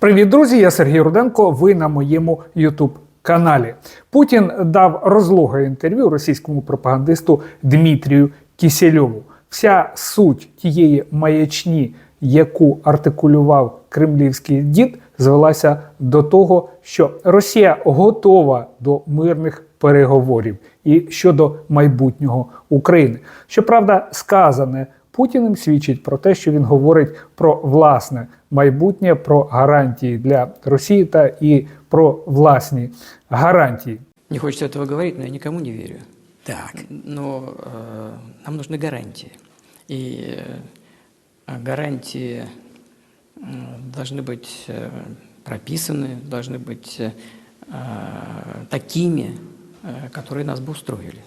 Привіт, друзі! Я Сергій Руденко. Ви на моєму Ютуб каналі. Путін дав розлоге інтерв'ю російському пропагандисту Дмитрію Кісельову. Вся суть тієї маячні, яку артикулював кремлівський дід, звелася до того, що Росія готова до мирних переговорів і щодо майбутнього України. Щоправда, сказане Путіним свідчить про те, що він говорить про власне майбутнє, про гарантії для Росії та і про власні гарантії. Не хочется этого говорить, но я никому не верю. Так. Но э, нам нужны гарантии. И э, гарантии э, должны быть э, прописаны, должны быть э, такими, э, которые нас бы устроили.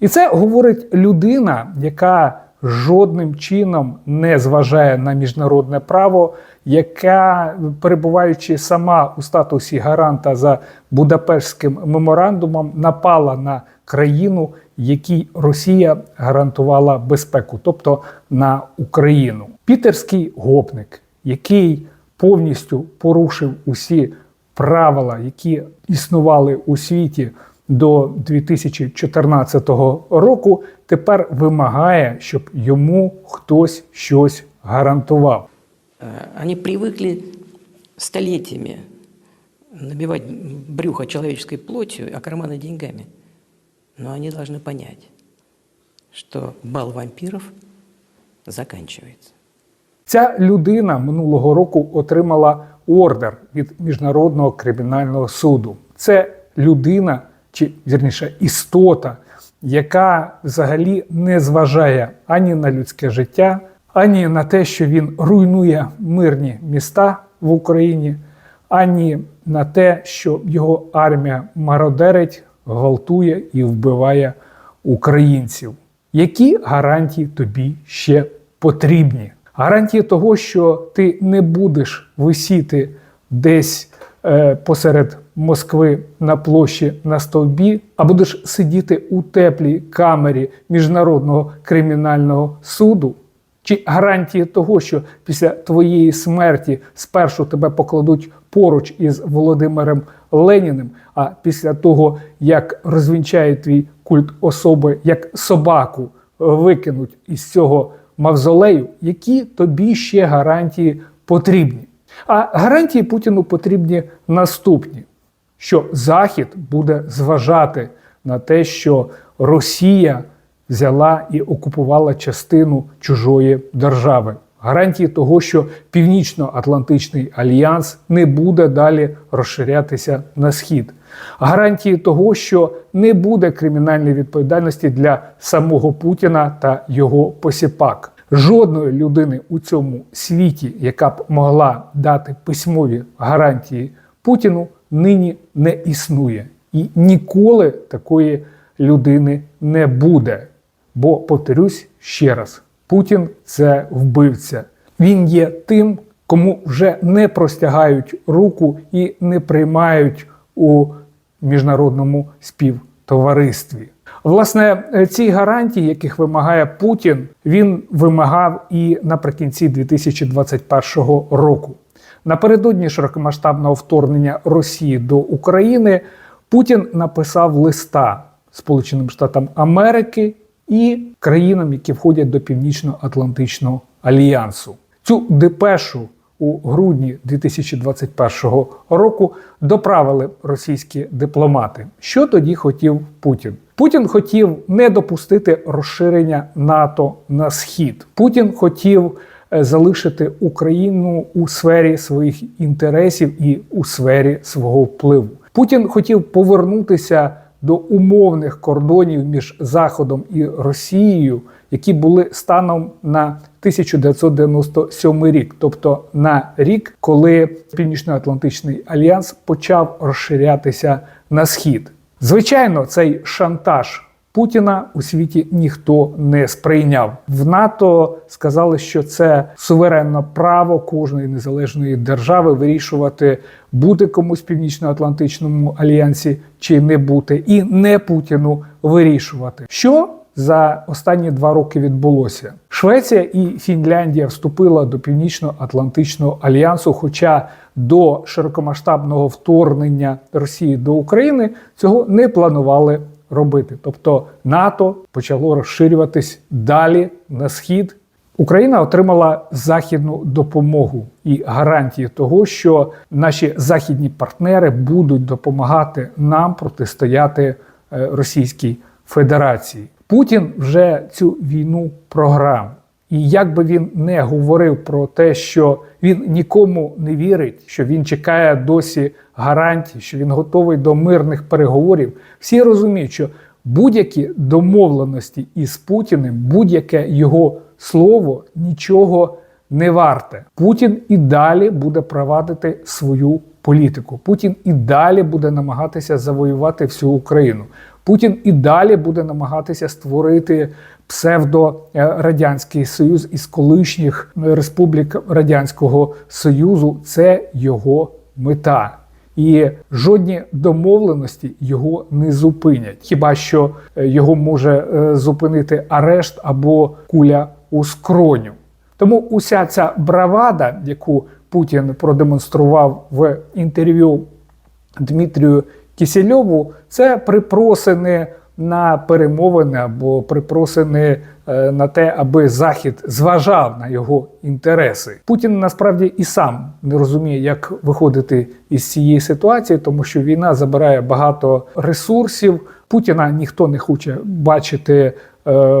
І це говорить людина, яка жодним чином не зважає на міжнародне право, яка, перебуваючи сама у статусі гаранта за Будапештським меморандумом, напала на країну, якій Росія гарантувала безпеку, тобто на Україну. Пітерський гопник, який повністю порушив усі правила, які існували у світі до 2014 року, тепер вимагає, щоб йому хтось щось гарантував. Э, Они привыкли столетиями набивать брюхо человеческой плотью, а карманы деньгами. Но они должны понять, что бал вампиров заканчивается. Ця людина минулого року отримала ордер від Міжнародного кримінального суду. Це людина, чи вірніше істота, яка взагалі не зважає ані на людське життя, ані на те, що він руйнує мирні міста в Україні, ані на те, що його армія мародерить, гвалтує і вбиває українців. Які гарантії тобі ще потрібні? Гарантії того, що ти не будеш висіти десь е, посеред Москви на площі на стовбі, а будеш сидіти у теплій камері Міжнародного кримінального суду? Чи гарантії того, що після твоєї смерті спершу тебе покладуть поруч із Володимиром Леніним, а після того, як розвінчають твій культ особи, як собаку викинуть із цього мавзолею, які тобі ще гарантії потрібні? А гарантії Путіну потрібні наступні: що Захід буде зважати на те, що Росія взяла і окупувала частину чужої держави. Гарантії того, що Північно-Атлантичний альянс не буде далі розширятися на схід. Гарантії того, що не буде кримінальної відповідальності для самого Путіна та його посіпак. Жодної людини у цьому світі, яка б могла дати письмові гарантії Путіну, нині не існує. І ніколи такої людини не буде. Бо, повторюсь ще раз, Путін це вбивця. Він є тим, кому вже не простягають руку і не приймають у міжнародному співтоваристві. Власне, ці гарантії, яких вимагає Путін, він вимагав і наприкінці 2021 року. Напередодні широкомасштабного вторгнення Росії до України Путін написав листа Сполученим Штатам Америки і країнам, які входять до Північно-Атлантичного альянсу. Цю депешу у грудні 2021 року доправили російські дипломати. Що тоді хотів Путін? Путін хотів не допустити розширення НАТО на схід. Путін хотів залишити Україну у сфері своїх інтересів і у сфері свого впливу. Путін хотів повернутися до умовних кордонів між Заходом і Росією, які були станом на 1997 рік, тобто на рік, коли Північно-Атлантичний альянс почав розширятися на схід. Звичайно, цей шантаж Путіна у світі ніхто не сприйняв. В НАТО сказали, що це суверенне право кожної незалежної держави вирішувати, бути комусь в північно-атлантичному альянсі чи не бути, і не Путіну вирішувати. Що за останні два роки відбулося? Швеція і Фінляндія вступила до Північно-Атлантичного альянсу, хоча до широкомасштабного вторгнення Росії до України цього не планували робити. Тобто НАТО почало розширюватись далі на схід. Україна отримала західну допомогу і гарантії того, що наші західні партнери будуть допомагати нам протистояти е, Російській Федерації. Путін вже цю війну програв. І як би він не говорив про те, що він нікому не вірить, що він чекає досі гарантій, що він готовий до мирних переговорів, всі розуміють, що будь-які домовленості із Путіним, будь-яке його слово нічого не варте. Путін і далі буде провадити свою політику. Путін і далі буде намагатися завоювати всю Україну. Путін і далі буде намагатися створити псевдорадянський союз із колишніх республік Радянського Союзу. Це його мета. І жодні домовленості його не зупинять. Хіба що е, його може е, зупинити арешт або куля у скроню. Тому уся ця бравада, яку Путін продемонстрував в інтерв'ю Дмитрію Кісельову, це припросини на перемовини або припросини е, на те, аби Захід зважав на його інтереси. Путін насправді і сам не розуміє, як виходити із цієї ситуації, тому що війна забирає багато ресурсів. Путіна ніхто не хоче бачити е,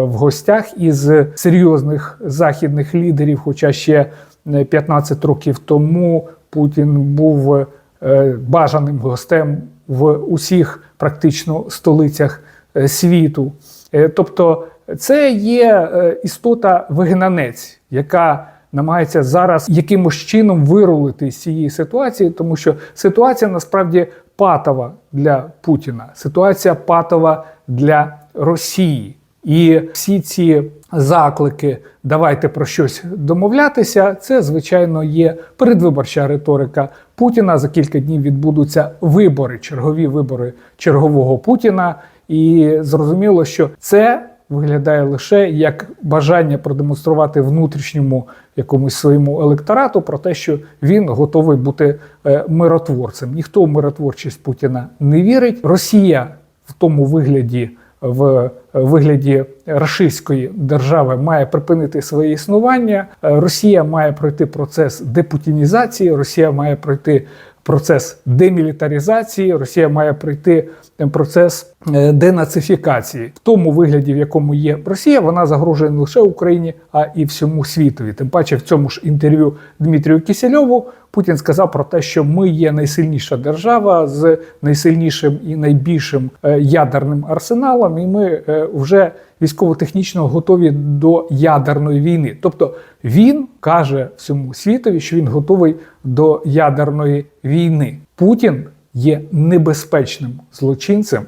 в гостях із серйозних західних лідерів. Хоча ще е, 15 років тому Путін був е, бажаним гостем в усіх практично столицях е, світу. Е, Тобто, це є е, істота вигнанець, яка намагається зараз якимось чином вирулити з цієї ситуації, тому що ситуація насправді патова для Путіна, ситуація патова для Росії. І всі ці заклики давайте про щось домовлятися. Це звичайно є передвиборча риторика Путіна. За кілька днів відбудуться вибори, чергові вибори чергового Путіна. І зрозуміло, що це виглядає лише як бажання продемонструвати внутрішньому якомусь своєму електорату про те, що він готовий бути е, миротворцем. Ніхто в миротворчість Путіна не вірить. Росія в тому вигляді. В вигляді рашистської держави має припинити своє існування. Е, Росія має пройти процес депутінізації, Росія має пройти процес демілітаризації, Росія має пройти процес е, денацифікації. В тому вигляді, в якому є Росія, вона загрожує не лише Україні, а і всьому світові. Тим паче в цьому ж інтерв'ю Дмитрію Кісельову Путін сказав про те, що ми є найсильніша держава з найсильнішим і найбільшим е, ядерним арсеналом, і ми е, вже військово-технічно готові до ядерної війни. Тобто він каже всьому світові, що він готовий до ядерної війни. Путін є небезпечним злочинцем,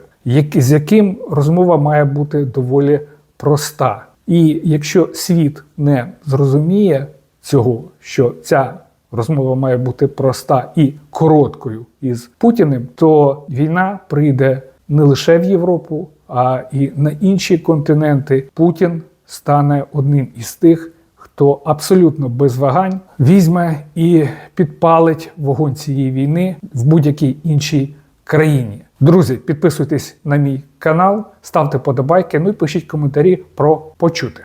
з яким розмова має бути доволі проста. І якщо світ не зрозуміє цього, що ця розмова має бути проста і короткою із Путіним, то війна прийде не лише в Європу, а і на інші континенти. Путін стане одним із тих, хто абсолютно без вагань візьме і підпалить вогонь цієї війни в будь-якій іншій країні. Друзі, підписуйтесь на мій канал, ставте подобайки, ну і пишіть коментарі про почуте.